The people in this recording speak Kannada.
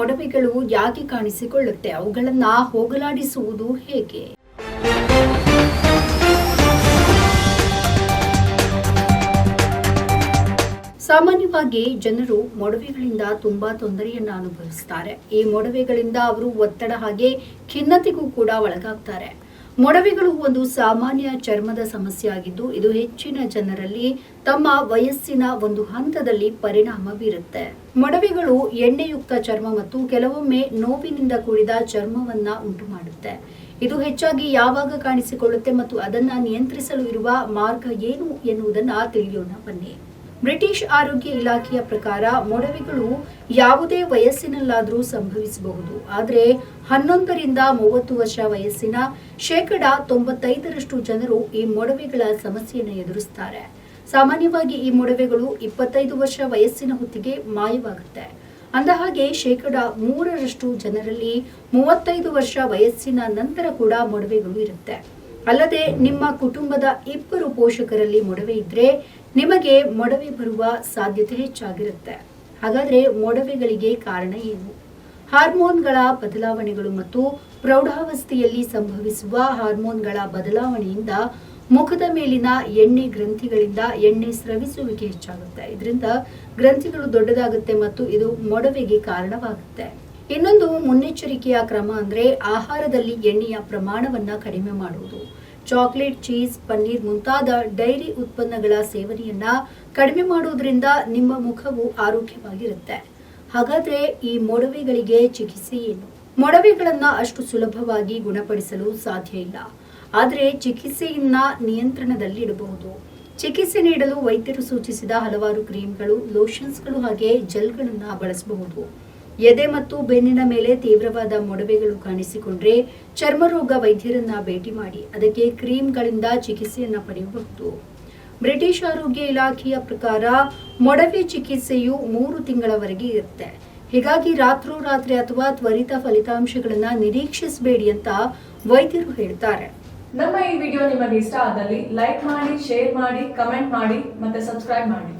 ಮೊಡವೆಗಳು ಯಾಕೆ ಕಾಣಿಸಿಕೊಳ್ಳುತ್ತೆ? ಅವುಗಳನ್ನ ಹೋಗಲಾಡಿಸುವುದು ಹೇಗೆ? ಸಾಮಾನ್ಯವಾಗಿ ಜನರು ಮೊಡವೆಗಳಿಂದ ತುಂಬಾ ತೊಂದರೆಯನ್ನು ಅನುಭವಿಸ್ತಾರೆ. ಈ ಮೊಡವೆಗಳಿಂದ ಅವರು ಒತ್ತಡ ಹಾಗೆ ಖಿನ್ನತೆಗೂ ಕೂಡ ಒಳಗಾಗ್ತಾರೆ. ಮೊಡವೆಗಳು ಒಂದು ಸಾಮಾನ್ಯ ಚರ್ಮದ ಸಮಸ್ಯೆಯಾಗಿದ್ದು, ಇದು ಹೆಚ್ಚಿನ ಜನರಲ್ಲಿ ತಮ್ಮ ವಯಸ್ಸಿನ ಒಂದು ಹಂತದಲ್ಲಿ ಪರಿಣಾಮ ಬೀರುತ್ತೆ. ಮೊಡವೆಗಳು ಎಣ್ಣೆಯುಕ್ತ ಚರ್ಮ ಮತ್ತು ಕೆಲವೊಮ್ಮೆ ನೋವಿನಿಂದ ಕೂಡಿದ ಚರ್ಮವನ್ನ ಉಂಟು ಮಾಡುತ್ತೆ ಇದು ಹೆಚ್ಚಾಗಿ ಯಾವಾಗ ಕಾಣಿಸಿಕೊಳ್ಳುತ್ತೆ ಮತ್ತು ಅದನ್ನ ನಿಯಂತ್ರಿಸಲು ಇರುವ ಮಾರ್ಗ ಏನು ಎನ್ನುವುದನ್ನ ತಿಳಿಯೋಣ. ಬನ್ನಿ. ಬ್ರಿಟಿಷ್ ಆರೋಗ್ಯ ಇಲಾಖೆಯ ಪ್ರಕಾರ ಮೊಡವೆಗಳು ಯಾವುದೇ ವಯಸ್ಸಿನಲ್ಲಾದರೂ ಸಂಭವಿಸಬಹುದು. ಆದರೆ ಹನ್ನೊಂದರಿಂದ ಮೂವತ್ತು ವರ್ಷ ವಯಸ್ಸಿನ ಶೇಕಡ ತೊಂಬತ್ತೈದರಷ್ಟು ಜನರು ಈ ಮೊಡವೆಗಳ ಸಮಸ್ಯೆಯನ್ನು ಎದುರಿಸ್ತಾರೆ. ಸಾಮಾನ್ಯವಾಗಿ ಈ ಮೊಡವೆಗಳು ಇಪ್ಪತ್ತೈದು ವರ್ಷ ವಯಸ್ಸಿನ ಹೊತ್ತಿಗೆ ಮಾಯವಾಗುತ್ತೆ. ಅಂದಹಾಗೆ ಶೇಕಡ ಮೂರರಷ್ಟು ಜನರಲ್ಲಿ ಮೂವತ್ತೈದು ವರ್ಷ ವಯಸ್ಸಿನ ನಂತರ ಕೂಡ ಮೊಡವೆಗಳು ಇರುತ್ತೆ. ಅಲ್ಲದೆ ನಿಮ್ಮ ಕುಟುಂಬದ ಇಬ್ಬರು ಪೋಷಕರಲ್ಲಿ ಮೊಡವೆ ಇದ್ರೆ ನಿಮಗೆ ಮೊಡವೆ ಬರುವ ಸಾಧ್ಯತೆ ಹೆಚ್ಚಾಗಿರುತ್ತೆ. ಹಾಗಾದ್ರೆ ಮೊಡವೆಗಳಿಗೆ ಕಾರಣ ಏನು? ಹಾರ್ಮೋನ್ಗಳ ಬದಲಾವಣೆಗಳು ಮತ್ತು ಪ್ರೌಢಾವಸ್ಥೆಯಲ್ಲಿ ಸಂಭವಿಸುವ ಹಾರ್ಮೋನ್ಗಳ ಬದಲಾವಣೆಯಿಂದ ಮುಖದ ಮೇಲಿನ ಎಣ್ಣೆ ಗ್ರಂಥಿಗಳಿಂದ ಎಣ್ಣೆ ಸ್ರವಿಸುವಿಕೆ ಹೆಚ್ಚಾಗುತ್ತೆ. ಇದರಿಂದ ಗ್ರಂಥಿಗಳು ದೊಡ್ಡದಾಗುತ್ತೆ ಮತ್ತು ಇದು ಮೊಡವೆಗೆ ಕಾರಣವಾಗುತ್ತೆ. ಇನ್ನೊಂದು ಮುನ್ನೆಚ್ಚರಿಕೆಯ ಕ್ರಮ ಅಂದ್ರೆ ಆಹಾರದಲ್ಲಿ ಎಣ್ಣೆಯ ಪ್ರಮಾಣವನ್ನ ಕಡಿಮೆ ಮಾಡುವುದು. ಚಾಕ್ಲೇಟ್, ಚೀಸ್, ಪನ್ನೀರ್ ಮುಂತಾದ ಡೈರಿ ಉತ್ಪನ್ನಗಳ ಸೇವನೆಯನ್ನ ಕಡಿಮೆ ಮಾಡುವುದರಿಂದ ನಿಮ್ಮ ಮುಖವು ಆರೋಗ್ಯವಾಗಿರುತ್ತೆ. ಹಾಗಾದ್ರೆ ಈ ಮೊಡವೆಗಳಿಗೆ ಚಿಕಿತ್ಸೆ ಏನು? ಮೊಡವೆಗಳನ್ನ ಅಷ್ಟು ಸುಲಭವಾಗಿ ಗುಣಪಡಿಸಲು ಸಾಧ್ಯ ಇಲ್ಲ. ಆದರೆ ಚಿಕಿತ್ಸೆಯನ್ನ ನಿಯಂತ್ರಣದಲ್ಲಿ ಇಡಬಹುದು ಚಿಕಿತ್ಸೆ ನೀಡಲು ವೈದ್ಯರು ಸೂಚಿಸಿದ ಹಲವಾರು ಕ್ರೀಮ್ಗಳು, ಲೋಷನ್ಸ್ಗಳು ಹಾಗೆ ಜೆಲ್ಗಳನ್ನ ಬಳಸಬಹುದು. ಎದೆ ಮತ್ತು ಬೆನ್ನಿನ ಮೇಲೆ ತೀವ್ರವಾದ ಮೊಡವೆಗಳು ಕಾಣಿಸಿಕೊಂಡ್ರೆ ಚರ್ಮರೋಗ ವೈದ್ಯರನ್ನ ಭೇಟಿ ಮಾಡಿ ಅದಕ್ಕೆ ಕ್ರೀಮ್ಗಳಿಂದ ಚಿಕಿತ್ಸೆಯನ್ನ ಪಡೆಯಬಹುದು. ಬ್ರಿಟಿಷ್ ಆರೋಗ್ಯ ಇಲಾಖೆಯ ಪ್ರಕಾರ ಮೊಡವೆ ಚಿಕಿತ್ಸೆಯು ಮೂರು ತಿಂಗಳವರೆಗೆ ಇರುತ್ತೆ. ಹೀಗಾಗಿ ರಾತ್ರೋರಾತ್ರಿ ಅಥವಾ ತ್ವರಿತ ಫಲಿತಾಂಶಗಳನ್ನ ನಿರೀಕ್ಷಿಸಬೇಡಿ ಅಂತ ವೈದ್ಯರು ಹೇಳ್ತಾರೆ. ನಮ್ಮ ಈ ವಿಡಿಯೋ ನಿಮಗೆ ಇಷ್ಟ ಆದಲ್ಲಿ ಲೈಕ್ ಮಾಡಿ, ಶೇರ್ ಮಾಡಿ, ಕಮೆಂಟ್ ಮಾಡಿ ಮತ್ತೆ ಸಬ್ಸ್ಕ್ರೈಬ್ ಮಾಡಿ.